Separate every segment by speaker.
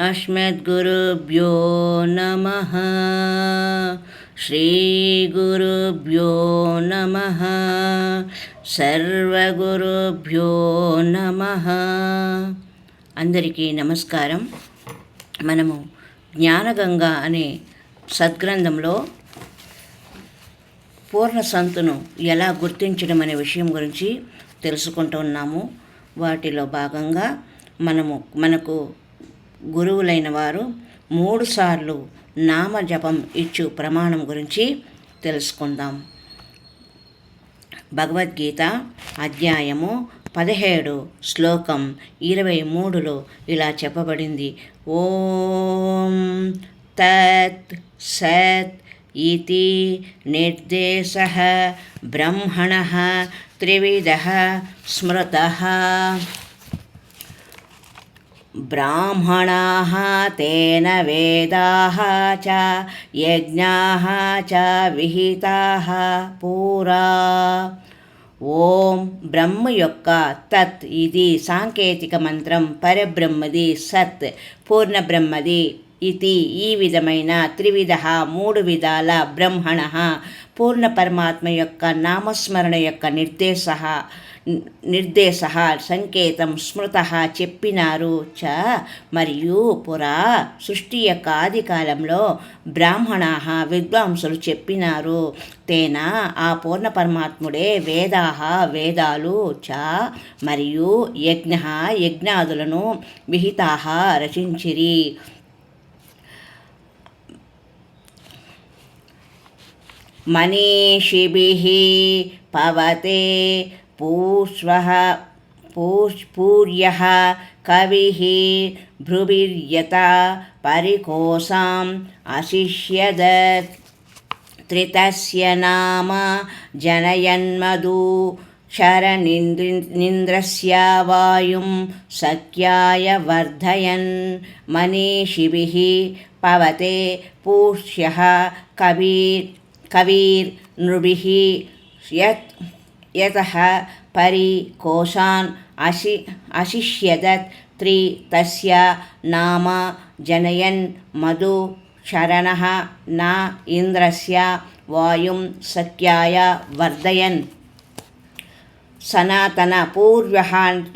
Speaker 1: అస్మద్గురుభ్యో నమ శ్రీగరుభ్యో నమ సర్వగురుభ్యో నమ అందరికీ నమస్కారం. మనము జ్ఞానగంగా అనే సద్గ్రంథంలో పూర్ణ సంతును ఎలా గుర్తించడం అనే విషయం గురించి తెలుసుకుంటూ ఉన్నాము. వాటిలో భాగంగా మనము మనకు గురువులైన వారు మూడుసార్లు నామజపం నామ జపం ఇచ్చు ప్రమాణం గురించి తెలుసుకుందాం. భగవద్గీత అధ్యాయము పదిహేడు శ్లోకం ఇరవై మూడులో ఇలా చెప్పబడింది. ఓం తత్ సత్ ఇతి నిర్దేశ బ్రహ్మణ త్రివిధ స్మృత ब्राह्मणाः तेन वेदाः च यज्ञाः च विहिताः పూరా ఓం బ్రహ్మ యొక్క తత్ ఇది సాంకేతిక మంత్రం పరబ్రహ్మది సత్ పూర్ణ బ్రహ్మది ఇది ఈ విధమైన త్రివిధ మూడు విధాల బ్రహ్మణ పూర్ణ పరమాత్మ యొక్క నామస్మరణ యొక్క నిర్దేశ నిర్దేశ సంకేతం స్మృత చెప్పినారు చ మరియు పురా సృష్టి యొక్క ఆది కాలంలో బ్రాహ్మణ విద్వాంసులు చెప్పినారు. తేన ఆ పూర్ణ పరమాత్ముడే వేదా వేదాలు చ మరియు యజ్ఞ యజ్ఞాదులను విహితా రచించిరి. मनीषिभिः पवते पूष्वः पूष्पूर्यः कविः भ्रुभिर्यता परिकोसाम् अशिष्यदत् त्रितस्य नाम जनयन्मधु क्षरनिन्द्रि निन्द्रस्या वायुं सख्याय वर्धयन् मनीषिभिः पवते पूष्यः कविर् कवीर्नृभिः यत् यतः परिकोशान् अशि अशिष्यदत् त्रि तस्य नाम जनयन् मधु शरणः न इन्द्रस्य वायुं सख्याय వర్ధయన్ సనాతన పూర్వ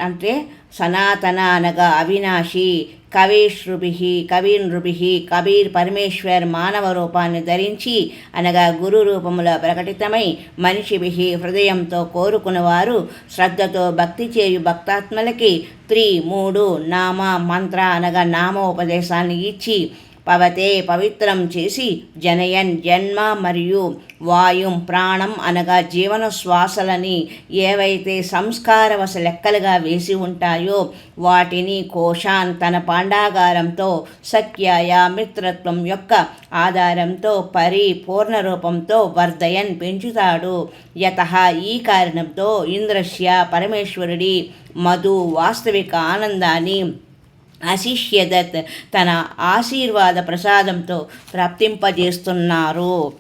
Speaker 1: అంటే సనాతన అనగా అవినాశి కవీశ్రుభి కవీనృభి కబీర్ పరమేశ్వర్ మానవ రూపాన్ని ధరించి అనగా గురు రూపములో ప్రకటితమై మనిషిభి హృదయంతో కోరుకునేవారు. శ్రద్ధతో భక్తి చేయు భక్తాత్మలకి త్రి మూడు నామ మంత్ర అనగా నామోపదేశాన్ని ఇచ్చి పవతే పవిత్రం చేసి జనయన్ జన్మ మరియు వాయుం ప్రాణం అనగా జీవన శ్వాసలని ఏవైతే సంస్కారవశ లెక్కలుగా వేసి ఉంటాయో వాటిని కోశాన్ తన పాండాగారంతో సఖ్యాయ మిత్రత్వం యొక్క ఆధారంతో పరిపూర్ణ రూపంతో వర్ధయన్ పెంచుతాడు. యత ఈ కారణంతో ఇంద్రశ్య పరమేశ్వరుడి మధు వాస్తవిక ఆనందాన్ని అశిష్యదత్ తన ఆశీర్వాద ప్రసాదంతో ప్రాప్తింపజేస్తున్నారు.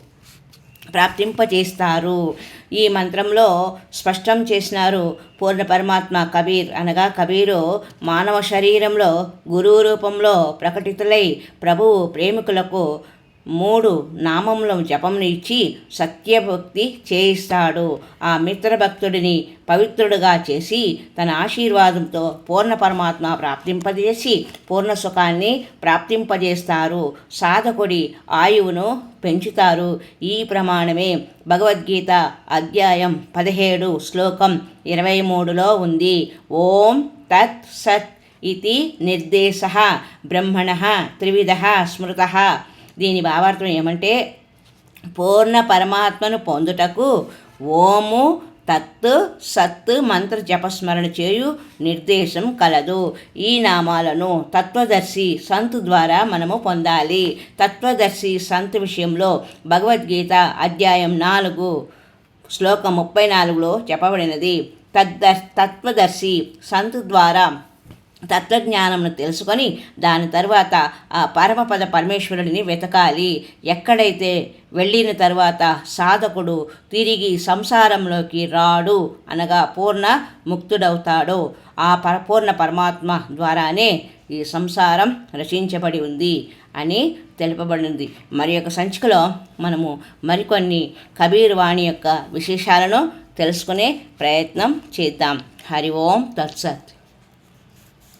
Speaker 1: ప్రాప్తింపజేస్తారు. ఈ మంత్రంలో స్పష్టం చేసినారు పూర్ణ పరమాత్మ కబీర్. అనగా కబీరు మానవ శరీరంలో గురువు రూపంలో ప్రకటితులై ప్రభువు ప్రేమికులకు మూడు నామంలో జపమును ఇచ్చి సత్యభక్తి చేయిస్తాడు. ఆ మిత్రభక్తుడిని పవిత్రుడుగా చేసి తన ఆశీర్వాదంతో పూర్ణ పరమాత్మ ప్రాప్తింపజేసి పూర్ణ సుఖాన్ని ప్రాప్తింపజేస్తారు. సాధకుడి ఆయువును పెంచుతారు. ఈ ప్రమాణమే భగవద్గీత అధ్యాయం పదిహేడు శ్లోకం ఇరవై మూడులో ఉంది. ఓం తత్ సత్ ఇది నిర్దేశ బ్రహ్మణ త్రివిధ స్మృత దీని భావార్థం ఏమంటే పూర్ణ పరమాత్మను పొందుటకు ఓము తత్ సత్ మంత్ర జపస్మరణ చేయు నిర్దేశం కలదు. ఈ నామాలను తత్వదర్శి సంత్ ద్వారా మనము పొందాలి. తత్వదర్శి సంత్ విషయంలో భగవద్గీత అధ్యాయం నాలుగు శ్లోకం ముప్పై నాలుగులో చెప్పబడినది. తద్ద తత్వదర్శి సంత్ ద్వారా తత్వజ్ఞానంను తెలుసుకొని దాని తర్వాత ఆ పరమపద పరమేశ్వరుడిని వెతకాలి. ఎక్కడైతే వెళ్ళిన తర్వాత సాధకుడు తిరిగి సంసారంలోకి రాడు అనగా పూర్ణ ముక్తుడవుతాడో. ఆ పరపూర్ణ పరమాత్మ ద్వారానే ఈ సంసారం రచించబడి ఉంది అని తెలుపబడింది. మరి యొక్క సంచికలో మనము మరికొన్ని కబీర్ వాణి యొక్క విశేషాలను తెలుసుకునే ప్రయత్నం చేద్దాం. హరి ఓం తత్సత్.